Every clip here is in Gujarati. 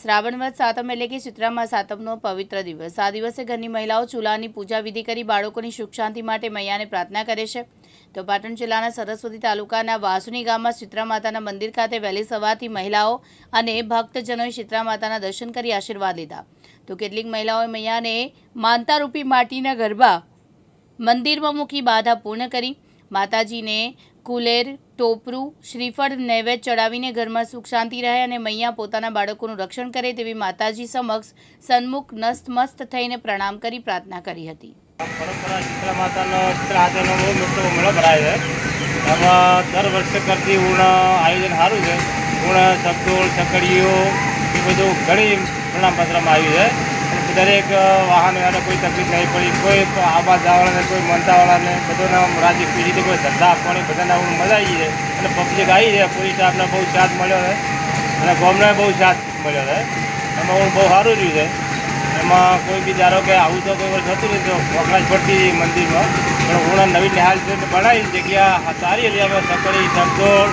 શ્રાવણ વર્ષ સાતમ એટલે કે ચિત્રામાં સાતમનો પવિત્ર દિવસ. આ દિવસે ઘરની મહિલાઓ ચૂલાની પૂજા વિધિ કરી બાળકોની સુખ શાંતિ માટે મૈયાને પ્રાર્થના કરે છે. તો પાટણ જિલ્લાના સરસ્વતી તાલુકાના વાસુની ગામમાં ચિત્રા માતાના મંદિર ખાતે વહેલી સવારથી મહિલાઓ અને ભક્તજનોએ ચિત્રા માતાના દર્શન કરી આશીર્વાદ લીધા. તો કેટલીક મહિલાઓએ મૈયાને માનતારૂપી માટીના ગરબા મંદિરમાં મૂકી બાધા પૂર્ણ કરી. માતાજીને કુલેર, ટોપરું, શ્રીફળ નૈવેદ ચડાવીને ઘરમાં સુખ શાંતિ રહે અને મૈયા પોતાના બાળકોનું રક્ષણ કરે તેવી માતાજી સમક્ષ સન્મુખ નસ્તમસ્ત થઈને પ્રણામ કરી પ્રાર્થના કરી હતી. પરંપરા દર વર્ષે કરતી ઊણ આયોજન સારું છે. ઊણ સગડોળ સકડીઓ એ બધું ઘણી પ્રણામ પત્રમાં આવ્યું છે. દરેક વાહનવાળાને કોઈ તકલીફ નહીં પડી. કોઈ આબાદ જવાળાને કોઈ મનતાવાળાને બધાને રાજી ખુશીથી કોઈ ધંધા આપવાની બધાને ઊણ મજા આવી છે. અને પબ્લિક આવી છે. પોલીસ સ્ટાફને બહુ સાથ મળ્યો છે. અને ગોમને બહુ સાથ મળ્યો છે. એમાં હું બહુ સારું રહ્યું છે. એમાં કોઈ બી ધારો કે આવું તો કોઈ વર્ષ હતું નહીં તો વખણાજ પડતી મંદિરમાં. પણ હું નવી નિહાલ બનાવી જગ્યા સારી હતી. એમાં સકડી સગદોળ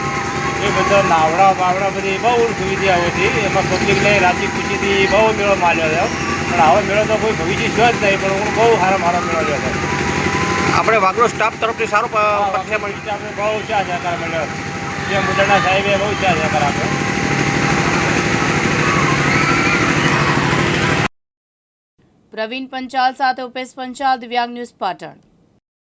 એ બધા નાવડા બાવડા બધી બહુ સુવિધાઓ હતી. એમાં પબ્લિકને રાજી ખુશીથી બહુ મેળો માલ્યો છે. પણ આવો મેળો તો કોઈ ભવિષ્ય છે જ નહીં પણ હું બહુ સારા મારો મેળો રહ્યો છે. આપણે વાગડો સ્ટાફ તરફથી સારો પ- મળ્યું છે આપણે બહુ ચા અત્યારે મેળો. જે મુદ્દાના સાહેબે બહુ ચા અત્યારે આપણે. પ્રવીણ પંચાલ સાથે ઉપેશ પંચાલ દિવ્યાંગ ન્યૂઝ પાટણ.